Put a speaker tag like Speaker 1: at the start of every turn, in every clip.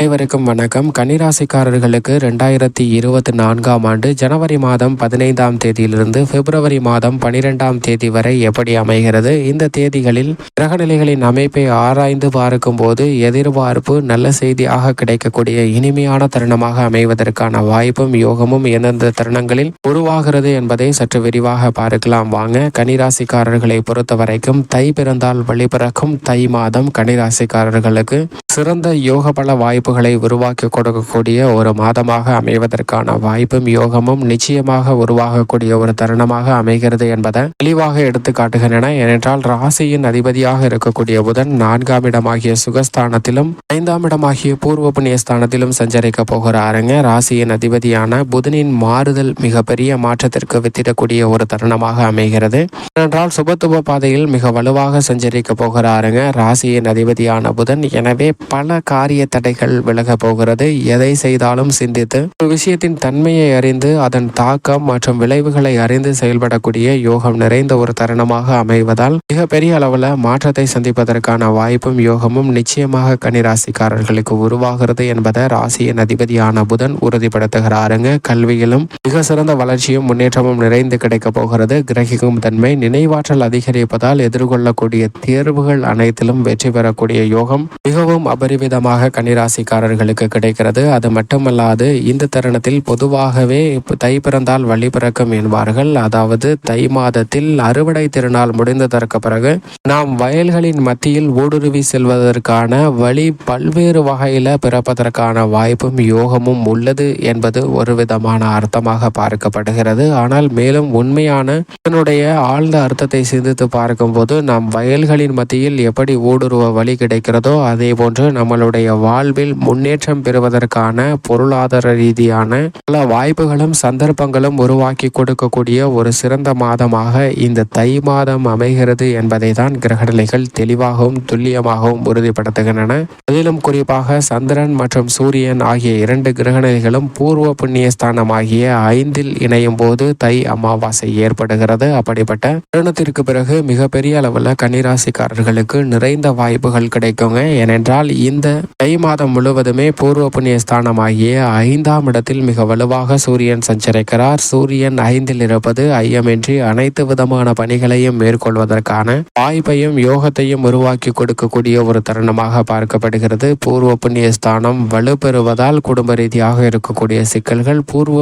Speaker 1: அனைவருக்கும் வணக்கம். கன்னிராசிக்காரர்களுக்கு ரெண்டாயிரத்தி இருபத்தி நான்காம் ஆண்டு ஜனவரி மாதம் பதினைந்தாம் தேதியிலிருந்து பிப்ரவரி மாதம் பனிரெண்டாம் தேதி வரை எப்படி அமைகிறது? இந்த தேதிகளில் கிரகநிலைகளின் அமைப்பை ஆராய்ந்து பார்க்கும் போது எதிர்பார்ப்பு நல்ல செய்தியாக கிடைக்கக்கூடிய இனிமையான தருணமாக அமைவதற்கான வாய்ப்பும் யோகமும் எந்தெந்த தருணங்களில் உருவாகிறது என்பதை சற்று விரிவாக பார்க்கலாம். வாங்க கன்னிராசிக்காரர்களை பொறுத்த வரைக்கும் தை பிறந்தால் வழிபிறக்கும் தை மாதம் கன்னிராசிக்காரர்களுக்கு சிறந்த யோக பல வாய்ப்புகளை உருவாக்கி கொடுக்கக்கூடிய ஒரு மாதமாக அமைவதற்கான வாய்ப்பும் யோகமும் நிச்சயமாக உருவாகக்கூடிய ஒரு தருணமாக அமைகிறது என்பதை தெளிவாக எடுத்து காட்டுகின்றன. ஏனென்றால் ராசியின் அதிபதியாக இருக்கக்கூடிய புதன் நான்காம் இடமாகிய சுகஸ்தானத்திலும் ஐந்தாம் இடமாகிய பூர்வ புண்ணிய ஸ்தானத்திலும் சஞ்சரிக்க போகிறாருங்க. ராசியின் அதிபதியான புதனின் மாறுதல் மிகப்பெரிய மாற்றத்திற்கு வித்திடக்கூடிய ஒரு தருணமாக அமைகிறது. ஏனென்றால் சுபத்துவ பாதையில் மிக வலுவாக சஞ்சரிக்க போகிறாருங்க. ராசியின் அதிபதியான புதன் எனவே பல காரிய தடைகள் விலக போகிறது. எதை செய்தாலும் சிந்தித்து ஒரு விஷயத்தின் தன்மையை அறிந்து அதன் தாக்கம் மற்றும் விளைவுகளை அறிந்து செயல்படக்கூடிய யோகம் நிறைந்த ஒரு தருணமாக அமைவதால் மிகப்பெரிய அளவில் மாற்றத்தை சந்திப்பதற்கான வாய்ப்பும் யோகமும் நிச்சயமாக கனிராசிக்காரர்களுக்கு உருவாகிறது என்பதை ராசியின் அதிபதியான புதன் உறுதிப்படுத்துகிறாருங்க. கல்வியிலும் மிக சிறந்த வளர்ச்சியும் முன்னேற்றமும் நிறைந்து கிடைக்க போகிறது. கிரகிக்கும் தன்மை நினைவாற்றல் அதிகரிப்பதால் எதிர்கொள்ளக்கூடிய தேர்வுகள் அனைத்திலும் வெற்றி பெறக்கூடிய யோகம் மிகவும் அபரிவிதமாக கன்னிராசிக்காரர்களுக்கு கிடைக்கிறது. அது மட்டுமல்லாது இந்த தருணத்தில் பொதுவாகவே தை பிறந்தால் வழி பிறக்கும் என்பார்கள். அதாவது தை மாதத்தில் அறுவடை திருநாள் முடிந்ததற்கு பிறகு நாம் வயல்களின் மத்தியில் ஊடுருவி செல்வதற்கான வழி பல்வேறு வகையில் பிறப்பதற்கான வாய்ப்பும் யோகமும் உள்ளது என்பது ஒரு விதமான அர்த்தமாக பார்க்கப்படுகிறது. ஆனால் மேலும் உண்மையான இதனுடைய ஆழ்ந்த அர்த்தத்தை சிந்தித்து பார்க்கும்போது நாம் வயல்களின் மத்தியில் எப்படி ஊடுருவ வழி கிடைக்கிறதோ அதே போன்று நம்மளுடைய வாழ்வில் முன்னேற்றம் பெறுவதற்கான பொருளாதார ரீதியான பல வாய்ப்புகளும் சந்தர்ப்பங்களும் உருவாக்கி கொடுக்கக்கூடிய ஒரு சிறந்த மாதமாக இந்த தை மாதம் அமைகிறது என்பதை தான் கிரகநிலைகள் தெளிவாகவும் துல்லியமாகவும் உறுதிப்படுத்துகின்றன. அதிலும் குறிப்பாக சந்திரன் மற்றும் சூரியன் ஆகிய இரண்டு கிரகநிலைகளும் பூர்வ புண்ணியஸ்தானமாகிய ஐந்தில் இணையும் போது தை அமாவாசை ஏற்படுகிறது. அப்படிப்பட்ட தருணத்திற்கு பிறகு மிகப்பெரிய அளவில் கன்னிராசிக்காரர்களுக்கு நிறைந்த வாய்ப்புகள் கிடைக்குங்க. ஏனென்றால் இந்த தை மாதம் முழுவதுமே பூர்வ புண்ணிய ஸ்தானமாகிய ஐந்தாம் இடத்தில் மிக வலுவாக சூரியன் சஞ்சரிக்கிறார். சூரியன் ஐந்தில் இருப்பது ஐயமின்றி அனைத்து விதமான பணிகளையும் மேற்கொள்வதற்கான வாய்ப்பையும் யோகத்தையும் உருவாக்கி கொடுக்கக்கூடிய ஒரு தருணமாக பார்க்கப்படுகிறது. பூர்வ புண்ணிய ஸ்தானம் வலுப்பெறுவதால் குடும்ப ரீதியாக இருக்கக்கூடிய சிக்கல்கள் பூர்வ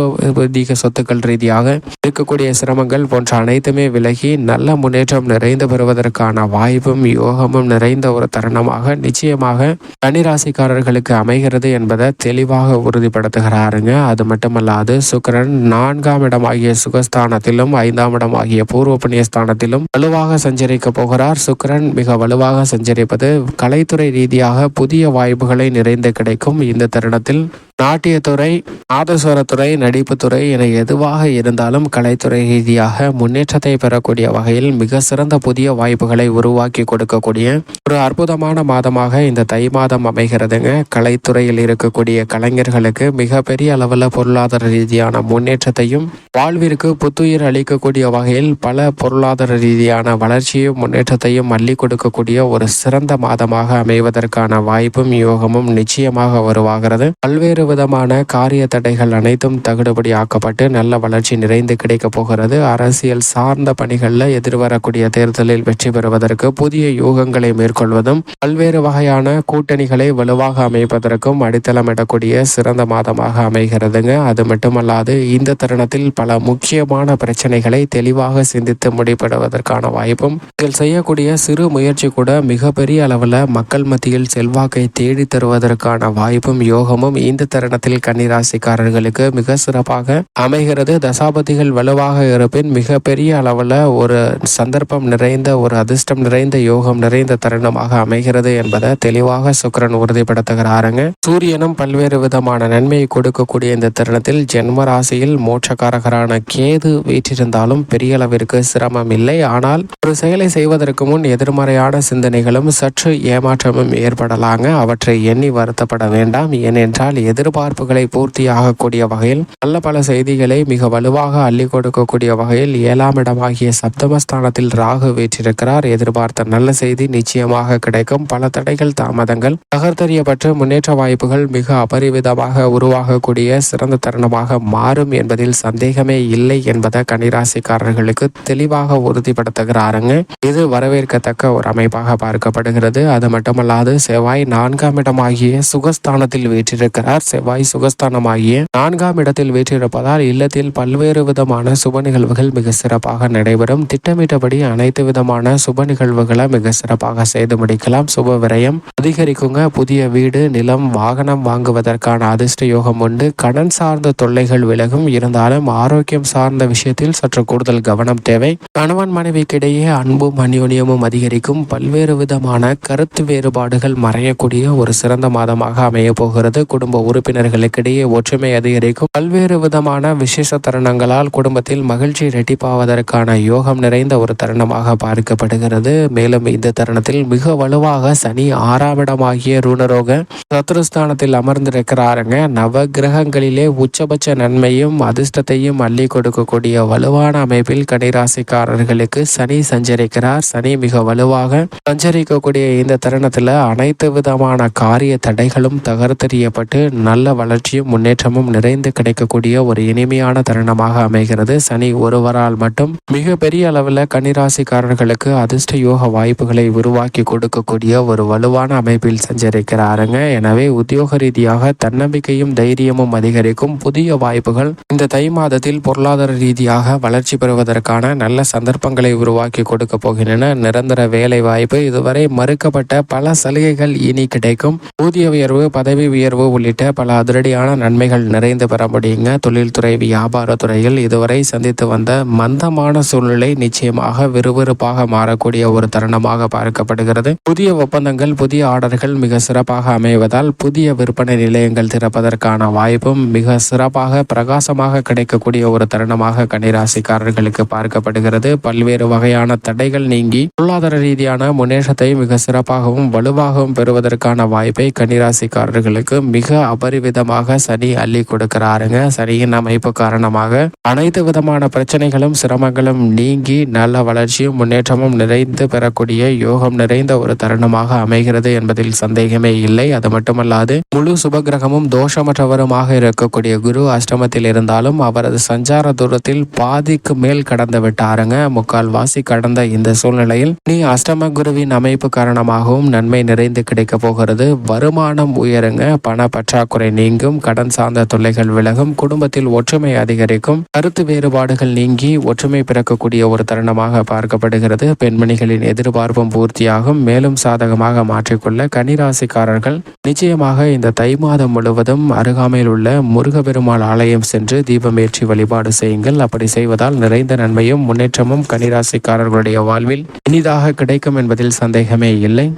Speaker 1: சொத்துக்கள் ரீதியாக இருக்கக்கூடிய சிரமங்கள் போன்ற அனைத்துமே விலகி நல்ல முன்னேற்றம் நிறைந்து பெறுவதற்கான வாய்ப்பும் யோகமும் நிறைந்த ஒரு தருணமாக நிச்சயமாக கன்னிராசிக்காரர்களுக்கு அமைகிறது என்பதை தெளிவாக உறுதிப்படுத்துகிறாருங்க. அது மட்டுமல்லாது சுக்கரன் நான்காம் இடமாகிய சுகஸ்தானத்திலும் ஐந்தாம் இடமாகிய பூர்வ புண்ணியஸ்தானத்திலும் வலுவாக சஞ்சரிக்க போகிறார். சுக்கரன் மிக வலுவாக சஞ்சரிப்பது கலைத்துறை ரீதியாக புதிய வாய்ப்புகளை நிறைந்து கிடைக்கும். இந்த தருணத்தில் நாட்டியத்துறை நாதஸ்வரத்துறை நடிப்புத்துறை என எதுவாக இருந்தாலும் கலைத்துறை ரீதியாக முன்னேற்றத்தை பெறக்கூடிய வகையில் மிக சிறந்த புதிய வாய்ப்புகளை உருவாக்கி கொடுக்கக்கூடிய ஒரு அற்புதமான மாதமாக இந்த தை மாதம் அமைகிறதுங்க. கலைத்துறையில் இருக்கக்கூடிய கலைஞர்களுக்கு மிகப்பெரிய அளவில் பொருளாதார ரீதியான முன்னேற்றத்தையும் வாழ்விற்கு புத்துயிர் அளிக்கக்கூடிய வகையில் பல பொருளாதார ரீதியான வளர்ச்சியும் முன்னேற்றத்தையும் அள்ளி கொடுக்கக்கூடிய ஒரு சிறந்த மாதமாக அமைவதற்கான வாய்ப்பும் யோகமும் நிச்சயமாக உருவாகிறது. பல்வேறு விதமான காரிய தடைகள் அனைத்தும் தகுடுபடி ஆக்கப்பட்டு நல்ல வளர்ச்சி நிறைந்து கிடைக்கப் போகிறது. அரசியல் சார்ந்த பணிகளில் எதிர்வரக்கூடிய தேர்தலில் வெற்றி பெறுவதற்கு புதிய யோகங்களை மேற்கொள்வதும் பல்வேறு வகையான கூட்டணிகளை வலுவாக அமைப்பதற்கும் அடித்தளமிடக்கூடிய சிறந்த மாதமாக அமைகிறதுங்க. அது மட்டுமல்லாது இந்த தருணத்தில் பல முக்கியமான பிரச்சனைகளை தெளிவாக சிந்தித்து முடிபடுவதற்கான வாய்ப்பும் இதில் செய்யக்கூடிய சிறு முயற்சி கூட மிகப்பெரிய அளவில் மக்கள் மத்தியில் செல்வாக்கை தேடி தருவதற்கான வாய்ப்பும் யோகமும் இந்த தருணத்தில் கன்னிராசிக்காரர்களுக்கு மிக சிறப்பாக அமைகிறது. தசாபதிகள் வலுவாக இருப்பின் மிகப்பெரிய அளவில் ஒரு சந்தர்ப்பம் நிறைந்த ஒரு அதிர்ஷ்டம் நிறைந்த யோகம் நிறைந்த தருணமாக அமைகிறது என்பதை தெளிவாக சுக்கரன் உறுதிப்படுத்துகிறாருங்க. சூரியனும் பல்வேறு விதமான நன்மையை கொடுக்கக்கூடிய இந்த தருணத்தில் ஜென்ம ராசியில் மோட்சக்காரகரான கேது வீற்றிருந்தாலும் பெரிய அளவிற்கு சிரமம் இல்லை. ஆனால் ஒரு செயலை செய்வதற்கு முன் எதிர்மறையான சிந்தனைகளும் சற்று ஏமாற்றமும் ஏற்படலாங்க. அவற்றை எண்ணி வருத்தப்பட வேண்டாம். ஏனென்றால் எதிர் எதிர்பார்ப்புகளை பூர்த்தியாகக்கூடிய வகையில் நல்ல பல செய்திகளை மிக வலுவாக அள்ளி கொடுக்கக்கூடிய வகையில் ஏழாம் இடமாகிய சப்தமஸ்தானத்தில் ராகு வீற்றிருக்கிறார். எதிர்பார்த்த நல்ல செய்தி நிச்சயமாக கிடைக்கும். பல தடைகள் தாமதங்கள் தகர்த்தறியப்பட்டு முன்னேற்ற வாய்ப்புகள் மிக அபரிவிதமாக உருவாகக்கூடிய சிறந்த தருணமாக மாறும் என்பதில் சந்தேகமே இல்லை என்பதை கனிராசிக்காரர்களுக்கு தெளிவாக உறுதிப்படுத்துகிறாருங்க. இது வரவேற்கத்தக்க ஒரு அமைப்பாக பார்க்கப்படுகிறது. அது மட்டுமல்லாது செவ்வாய் நான்காம் இடமாகிய சுகஸ்தானத்தில் வீற்றிருக்கிறார். செவ்வாய் சுகஸ்தானமாகிய நான்காம் இடத்தில் வீற்றிருப்பதால் இல்லத்தில் பல்வேறு விதமான சுப நிகழ்வுகள் மிக சிறப்பாக நடைபெறும். திட்டமிட்டபடி அனைத்து விதமான சுப நிகழ்வுகளை மிக சிறப்பாக செய்து முடிக்கலாம். சுப விரயம் அதிகரிக்குங்க. புதிய வீடு நிலம் வாகனம் வாங்குவதற்கான அதிர்ஷ்ட யோகம் உண்டு. கடன் சார்ந்த தொல்லைகள் விலகும். இருந்தாலும் ஆரோக்கியம் சார்ந்த விஷயத்தில் சற்று கூடுதல் கவனம் தேவை. கணவன் மனைவிக்கிடையே அன்பும் அந்யோன்யமும் அதிகரிக்கும். பல்வேறு விதமான கருத்து வேறுபாடுகள் மறையக்கூடிய ஒரு சிறந்த மாதமாக அமைய போகிறது. குடும்ப உறுப்பினர்களுக்கிடையே ஒற்றுமை அதிகரிக்கும். பல்வேறு விதமான விசேஷ தருணங்களால் குடும்பத்தில் மகிழ்ச்சி இரட்டிப்பாவதற்கான யோகம் நிறைந்த ஒரு தருணமாக பார்க்கப்படுகிறது. மேலும் இந்த தருணத்தில் மிக வலுவாக சனி ஆறாம் இடமாகிய ருணரோக சத்ருஸ்தானத்தில் அமர்ந்திருக்கிறாருங்க. நவ கிரகங்களிலே உச்சபட்ச நன்மையும் அதிர்ஷ்டத்தையும் அள்ளி கொடுக்கக்கூடிய வலுவான அமைப்பில் கனிராசிக்காரர்களுக்கு சனி சஞ்சரிக்கிறார். சனி மிக வலுவாக சஞ்சரிக்கக்கூடிய இந்த தருணத்தில் அனைத்து விதமான காரிய தடைகளும் தகர்த்தெறியப்பட்டு நல்ல நல்ல வளர்ச்சியும் முன்னேற்றமும் நிறைந்து கிடைக்கக்கூடிய ஒரு இனிமையான தருணமாக அமைகிறது. சனி ஒருவரால் மட்டும் மிக பெரிய அளவில் கன்னிராசிக்காரர்களுக்கு அதிர்ஷ்ட யோக வாய்ப்புகளை உருவாக்கி கொடுக்கக்கூடிய ஒரு வலுவான அமைப்பில் சஞ்சரிக்கிறாருங்க. எனவே உத்தியோக ரீதியாக தன்னம்பிக்கையும் தைரியமும் அதிகரிக்கும் புதிய வாய்ப்புகள் இந்த தை மாதத்தில் பொருளாதார ரீதியாக வளர்ச்சி பெறுவதற்கான நல்ல சந்தர்ப்பங்களை உருவாக்கி கொடுக்க போகின்றன. நிரந்தர வேலை வாய்ப்பு இதுவரை மறுக்கப்பட்ட பல சலுகைகள் இனி கிடைக்கும். ஊதிய உயர்வு பதவி உயர்வு உள்ளிட்ட பல அதிரடியான நன்மைகள் நிறைந்து பெற முடியுங்க தொழில்துறை வியாபார துறையில் இதுவரை சந்தித்து வந்த மந்தமான சூழ்நிலை நிச்சயமாக விறுவிறுப்பாக மாறக்கூடிய ஒரு தருணமாக பார்க்கப்படுகிறது. புதிய ஒப்பந்தங்கள் புதிய ஆர்டர்கள் மிக சிறப்பாக அமைவதால் புதிய விற்பனை நிலையங்கள் திறப்பதற்கான வாய்ப்பும் மிக சிறப்பாக பிரகாசமாக கிடைக்கக்கூடிய ஒரு தருணமாக கன்னிராசிக்காரர்களுக்கு பார்க்கப்படுகிறது. பல்வேறு வகையான தடைகள் நீங்கி பொருளாதார ரீதியான முன்னேற்றத்தை மிக சிறப்பாகவும் வலுவாகவும் பெறுவதற்கான வாய்ப்பை கன்னிராசிக்காரர்களுக்கு மிக அபரிவிதமாக சனி அள்ளி கொடுக்கிறாருங்க. சனியின் அமைப்பு காரணமாக அனைத்து விதமான பிரச்சனைகளும் சிரமங்களும் நீங்கி நல்ல வளர்ச்சியும் முன்னேற்றமும் நிறைந்து பெறக்கூடிய யோகம் நிறைந்த ஒரு தருணமாக அமைகிறது என்பதில் சந்தேகமே இல்லை. அது மட்டுமல்லாது முழு சுபகிரகமும் தோஷமற்றவருமாக இருக்கக்கூடிய குரு அஷ்டமத்தில் இருந்தாலும் அவரது சஞ்சார தூரத்தில் பாதிக்கு மேல் கடந்து விட்டாருங்க. முக்கால் வாசி கடந்த இந்த சூழ்நிலையில் நீ அஷ்டம குருவின் அமைப்பு காரணமாகவும் நன்மை நிறைந்து கிடைக்க போகிறது. வருமானம் உயருங்க. பண பற்றாக்குறை நீங்கும். கடன் சார்ந்த தொல்லைகள் விலகும். குடும்பத்தில் ஒற்றுமை அதிகரிக்கும். கருத்து வேறுபாடுகள் நீங்கி ஒற்றுமை பிறக்கக்கூடிய ஒரு தருணமாக பார்க்கப்படுகிறது. பெண்மணிகளின் எதிர்பார்ப்பும் பூர்த்தியாகும். மேலும் சாதகமாக மாற்றிக்கொள்ள கனிராசிக்காரர்கள் நிச்சயமாக இந்த தை மாதம் முழுவதும் அருகாமையில் உள்ள முருகபெருமாள் ஆலயம் சென்று தீபமேற்றி வழிபாடு செய்யுங்கள். அப்படி செய்வதால் நிறைந்த நன்மையும் முன்னேற்றமும் கனிராசிக்காரர்களுடைய வாழ்வில் இனிதாக கிடைக்கும் என்பதில் சந்தேகமே இல்லை.